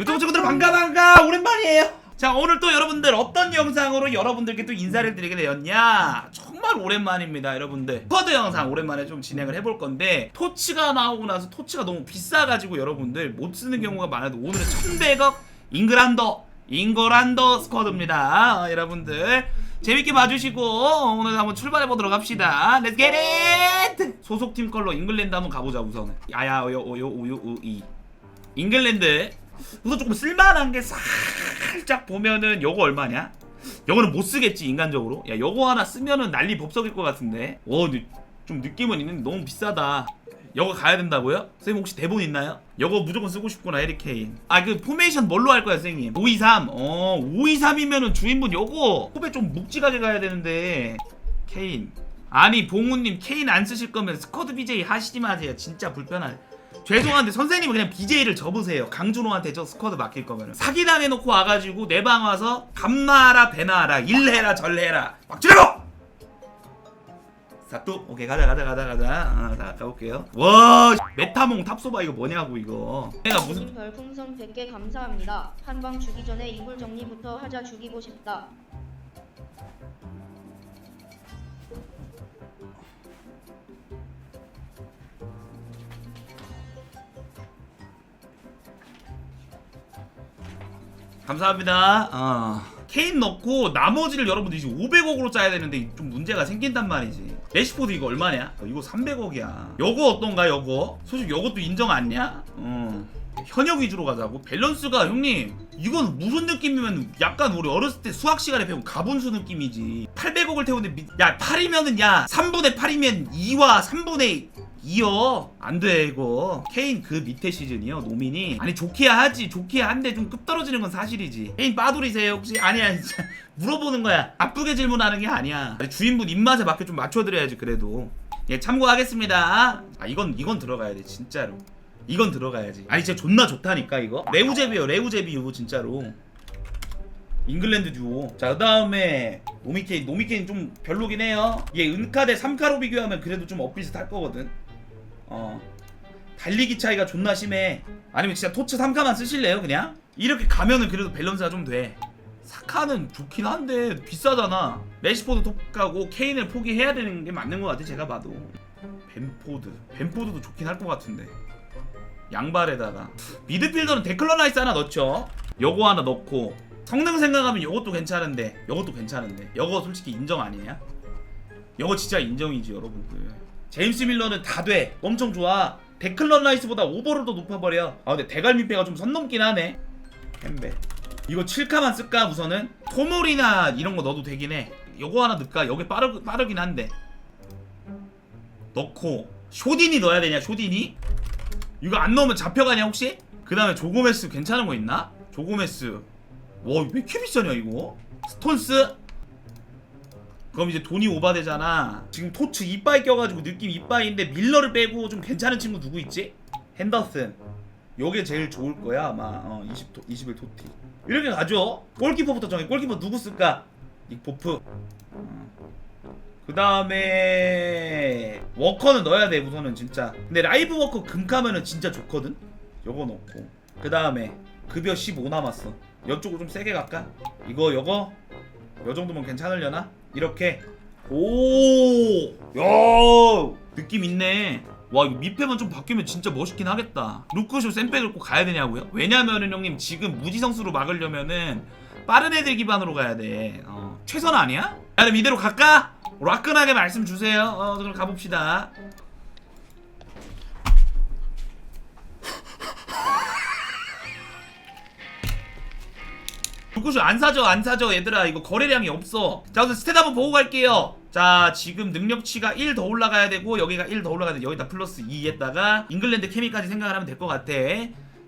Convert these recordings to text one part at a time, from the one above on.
유튜브 친구들 반가 반가. 오랜만이에요. 자 오늘 또 여러분들 어떤 영상으로 여러분들께 또 인사를 드리게 되었냐? 정말 오랜만입니다 여러분들. 스쿼드 영상 오랜만에 좀 진행을 해볼 건데 토치가 나오고 나서 토치가 너무 비싸가지고 여러분들 못 쓰는 경우가 많아도 오늘은 1100억 잉그란더 잉거란더 스쿼드입니다. 어, 여러분들 재밌게 봐주시고 오늘 한번 출발해 보도록 합시다. 겟잇 소속팀 걸로 잉글랜드 한번 가보자 우선은 야야 오요 오요 오요 우이. 잉글랜드 우선 조금 쓸만한 게 살짝 보면은 요거 얼마냐? 요거는 못 쓰겠지 인간적으로. 야 요거 하나 쓰면은 난리 법석일 것 같은데. 어, 근데 좀 느낌은 있는데 너무 비싸다. 요거 가야 된다고요? 선생님 혹시 대본 있나요? 요거 무조건 쓰고 싶구나 에리케인. 아 그 포메이션 뭘로 할 거야 선생님? 523 어 523이면은 주인분 요거 후배 좀 묵직하게 가야 되는데. 케인. 아니 봉우님 케인 안 쓰실 거면 스쿼드 BJ 하시지 마세요. 진짜 불편하네 죄송한데 선생님은 그냥 BJ를 접으세요. 강준호한테 저 스쿼드 맡길 거면 사기 당해놓고 와가지고 내 방 와서 감마라 배나라 일해라 절해라. 막 지르고! 사또 오케이 가자 가자 가자 가자. 아, 자 가볼게요. 와 메타몽 탑소바 이거 뭐냐고 이거. 내가 무슨 님 별풍선 100개 감사합니다. 한 방 주기 전에 이불 정리부터 하자 죽이고 싶다. 감사합니다. 어. 케인 넣고 나머지를 여러분들 이제 500억으로 짜야 되는데 좀 문제가 생긴단 말이지. 레시포드 이거 얼마냐? 어, 이거 300억이야. 요거 어떤가 요거? 솔직히 요것도 인정 아니야? 어. 현역 위주로 가자고? 밸런스가 형님 이건 무슨 느낌이면 약간 우리 어렸을 때 수학 시간에 배운 가분수 느낌이지. 800억을 태우는데 미- 야 8이면은 야 3분의 8이면 2와 3분의 2요 안돼 이거. 케인 그 밑에 시즌이요 노민이. 아니 좋기야 하지. 좋기야 한데 좀 급 떨어지는 건 사실이지. 케인 빠돌이세요 혹시? 아니야 진짜. 물어보는 거야. 나쁘게 질문하는 게 아니야. 아니, 주인분 입맛에 맞게 좀 맞춰드려야지 그래도. 예 참고하겠습니다. 아 이건 이건 들어가야 돼 진짜로 이건 들어가야지. 아니 진짜 존나 좋다니까 이거? 레우제비요 레우제비요 진짜로. 잉글랜드 듀오. 자 그다음에 노미케인 노미케인 좀 별로긴 해요. 얘 은카 대 3카로 비교하면 그래도 좀 엇비슷할 거거든. 어. 달리기 차이가 존나 심해. 아니면 진짜 토츠 3카만 쓰실래요 그냥? 이렇게 가면은 그래도 밸런스가 좀 돼. 사카는 좋긴 한데 비싸잖아. 레시포드 톱가고 케인을 포기해야 되는 게 맞는 것 같아 제가 봐도. 벤포드. 벤포드도 좋긴 할 것 같은데 양발에다가. 미드필더는 데클런 라이스 하나 넣죠. 요거 하나 넣고. 성능 생각하면 요것도 괜찮은데 요것도 괜찮은데. 요거 솔직히 인정 아니냐? 요거 진짜 인정이지 여러분들. 제임스 밀러는 다 돼. 엄청 좋아. 데클런 라이스보다 오버로도 높아버려. 아 근데 대갈미패가 좀 선 넘긴 하네. 햄베 이거 7카만 쓸까 우선은? 토몰이나 이런 거 넣어도 되긴 해. 요거 하나 넣을까? 여기 빠르, 빠르긴 한데. 넣고. 쇼딘이 넣어야 되냐 쇼딘이? 이거 안 넣으면 잡혀가냐 혹시? 그 다음에 조고메스 괜찮은 거 있나? 조고메스 와왜 이렇게 비싸냐 이거? 스톤스? 그럼 이제 돈이 오바되잖아 지금 토츠 이빠이 껴가지고 느낌 이빠이인데 밀러를 빼고 좀 괜찮은 친구 누구 있지? 핸더슨 요게 제일 좋을 거야 아마 어 20, 21 토티 이렇게 가죠 골키퍼부터 정해 골키퍼 누구 쓸까? 닉포프 그 다음에 워커는 넣어야 돼 우선은 진짜 근데 라이브 워커 금카면은 진짜 좋거든 요거 넣고 그 다음에 급여 15 남았어 이쪽으로 좀 세게 갈까? 이거 요거 요 정도면 괜찮으려나? 이렇게 오! 야! 느낌 있네. 와, 이거 밑에만 좀 바뀌면 진짜 멋있긴 하겠다. 루크쇼 꼭 가야 되냐고요? 왜냐면은 형님 지금 무지성수로 막으려면은 빠른 애들 기반으로 가야 돼. 어, 최선 아니야? 야, 그럼 이대로 갈까? 라끈하게 말씀 주세요. 어, 그럼 가봅시다. 불구쇼 안 사죠 안 사죠 얘들아. 이거 거래량이 없어. 자 우선 스탯 한번 보고 갈게요. 자 지금 능력치가 1 더 올라가야 되고 여기가 1 더 올라가야 돼 여기다 플러스 2에다가 잉글랜드 케미까지 생각을 하면 될 것 같아.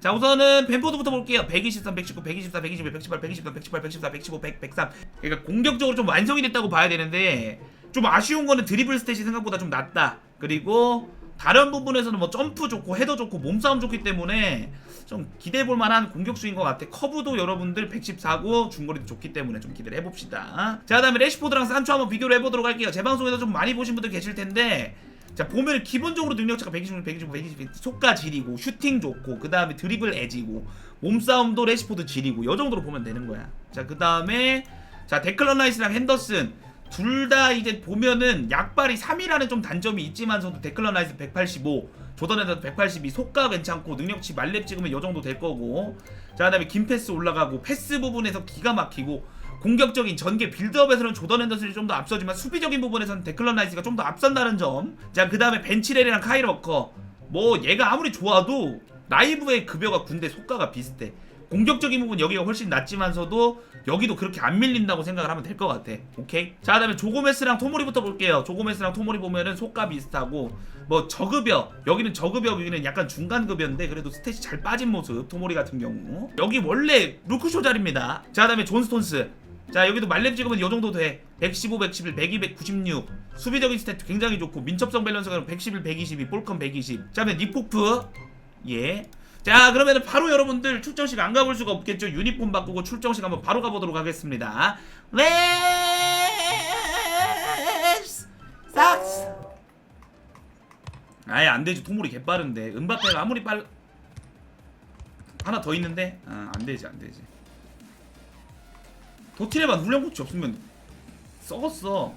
자 우선은 벤포드부터 볼게요. 123, 119, 124, 121, 118, 123, 118, 114, 115, 100, 103 그러니까 공격적으로 좀 완성이 됐다고 봐야 되는데 좀 아쉬운 거는 드리블 스탯이 생각보다 좀 낮다 그리고 다른 부분에서는 뭐 점프 좋고 헤더 좋고 몸싸움 좋기 때문에 좀 기대해 볼 만한 공격수인 것 같아. 커브도 여러분들 114고 중거리도 좋기 때문에 좀 기대를 해봅시다. 자, 그다음에 레시포드랑 산초 한번 비교를 해보도록 할게요. 제 방송에서 좀 많이 보신 분들 계실 텐데 자 보면은 기본적으로 능력치가 120, 125, 120, 속가 지리고 슈팅 좋고 그 다음에 드리블 애지고 몸싸움도 레시포드 지리고 요 정도로 보면 되는 거야. 자 그 다음에 자 데클런 라이스랑 핸더슨 둘 다 이제 보면은 약발이 3이라는 좀 단점이 있지만서도 데클런 라이스 185, 조던 핸더 182, 속가 괜찮고 능력치 말렙 찍으면 요 정도 될 거고 자 그 다음에 긴 패스 올라가고 패스 부분에서 기가 막히고 공격적인 전개 빌드업에서는 조던 핸더슨이 좀 더 앞서지만 수비적인 부분에서는 데클런 라이스가 좀 더 앞선다는 점. 자, 그 다음에 벤치렐이랑 카이 워커. 뭐 얘가 아무리 좋아도 라이브의 급여가 군대 속가가 비슷해. 공격적인 부분 여기가 훨씬 낫지만서도 여기도 그렇게 안 밀린다고 생각을 하면 될 것 같아. 오케이? 자, 그다음에 조고메스랑 토모리부터 볼게요. 조고메스랑 토모리 보면은 속가 비슷하고 뭐 저급여 여기는 저급여 여기는 약간 중간 급여인데 그래도 스탯이 잘 빠진 모습 토모리 같은 경우 여기 원래 루크쇼 자리입니다. 자, 그다음에 존 스톤스 자 여기도 말렙 찍으면 이 정도 돼 115, 111, 102, 196 수비적인 스탯 굉장히 좋고 민첩성 밸런스가 111, 122 볼컨 120 자 그다음에 니포프 예 자 그러면은 바로 여러분들 출정식 안 가볼 수가 없겠죠? 유니폼 바꾸고 출정식 한번 바로 가보도록 하겠습니다. 웨스 삭스 아예 안되지. 토모리 개빠른데. 은바페가 아무리 빨 하나 더 있는데? 아 안되지 안되지. 도티레반 훈련 코치 없으면 썩었어.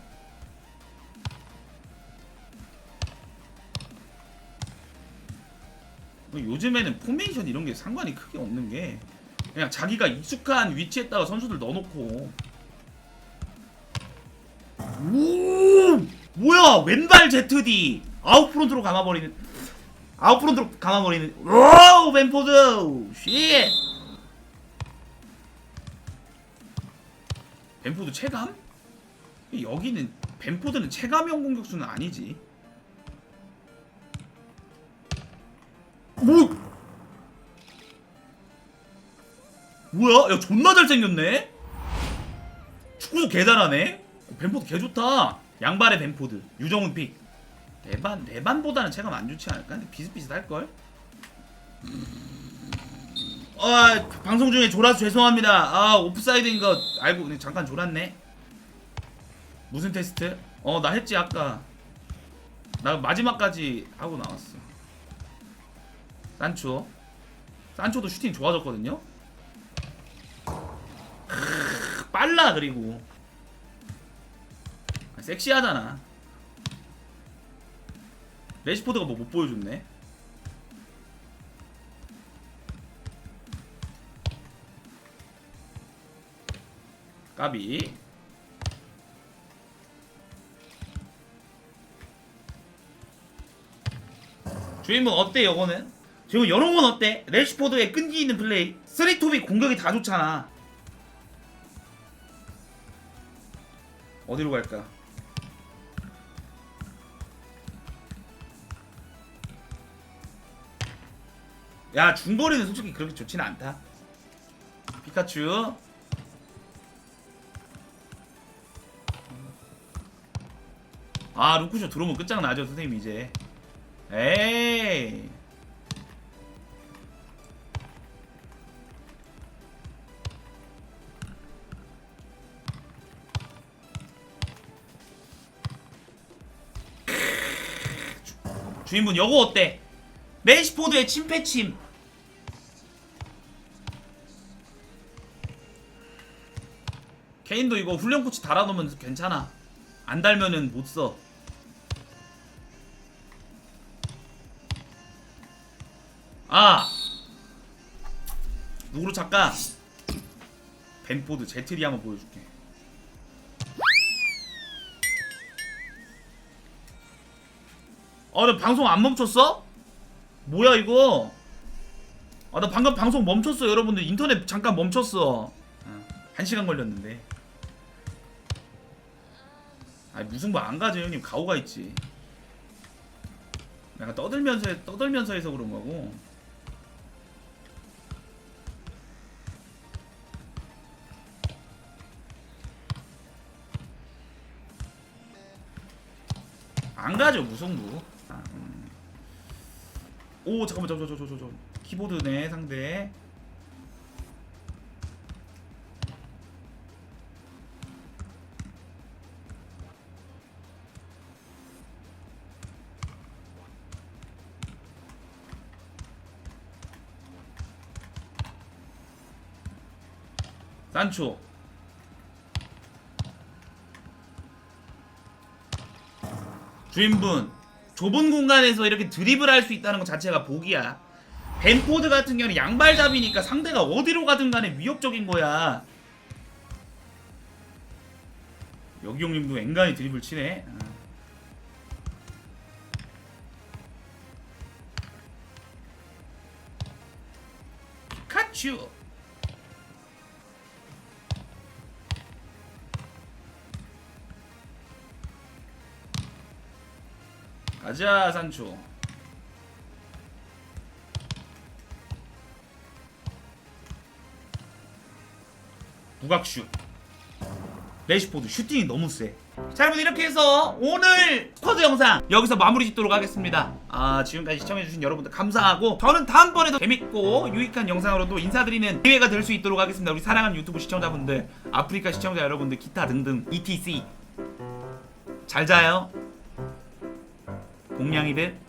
요즘에는 포메이션 이런 게 상관이 크게 없는 게 그냥 자기가 익숙한 위치에다가 선수들 넣어놓고. 오! 뭐야? 왼발 ZD 아웃프론트로 감아버리는 아웃프론트로 감아버리는. 오 벤포드! 쉣! 벤포드 체감? 여기는 벤포드는 체감형 공격수는 아니지. 뭐? 뭐야? 야 존나 잘생겼네? 축구도 개 잘하네? 벤포드 개 좋다. 양발의 벤포드. 유정훈 픽. 내반, 내반보다는 체감 안 좋지 않을까? 근데 비슷비슷할걸? 아 방송 중에 졸아서 죄송합니다. 아 오프사이드인 거 알고 잠깐 졸았네. 무슨 테스트? 어 나 했지 아까. 나 마지막까지 하고 나왔어. 산초. 산초도 슈팅 좋아졌거든요. 크으, 빨라 그리고 아, 섹시하잖아. 레시포드가 뭐 못 보여줬네. 까비 주인공 어때 요거는? 지금 이런 건 어때? 레시포드의 끈기 있는 플레이. 쓰리톱이 공격이 다 좋잖아. 어디로 갈까? 야 중거리는 솔직히 그렇게 좋지는 않다. 피카츄. 아 루쿠쇼 들어오면 끝장나죠 선생님 이제. 에이 주인분 여거 어때? 메시포드의 침패침 케인도 이거 훈련 코치 달아놓으면 괜찮아 안 달면은 못 써. 아 누구로 찾까? 벤포드 제트리 한번 보여줄게. 아, 나 방송 안 멈췄어? 뭐야 이거? 아, 나 방금 방송 멈췄어, 여러분들. 인터넷 잠깐 멈췄어. 아, 한 시간 걸렸는데. 아니 무슨 뭐 안 가죠 형님 가오가 있지 내가 떠들면서 해- 떠들면서 해서 그런 거고 안 가죠 무승부. 오 잠깐만 저 저 저 저 저 키보드네 상대. 산초. 주인분. 좁은 공간에서 이렇게 드리블 할 수 있다는 것 자체가 복이야. 벤포드 같은 경우는 양발잡이니까 상대가 어디로 가든 간에 위협적인 거야. 여기 형님도 앵간히 드리블 치네. 아. 피카츄 가자 산초 부각슛 레시포드 슈팅이 너무 세. 자 여러분 이렇게 해서 오늘 스쿼드 영상 여기서 마무리 짓도록 하겠습니다. 아 지금까지 시청해주신 여러분들 감사하고 저는 다음번에도 재밌고 유익한 영상으로도 인사드리는 기회가 될 수 있도록 하겠습니다. 우리 사랑하는 유튜브 시청자분들, 아프리카 시청자 여러분들, 기타 등등 etc. 잘 자요. 공냥이들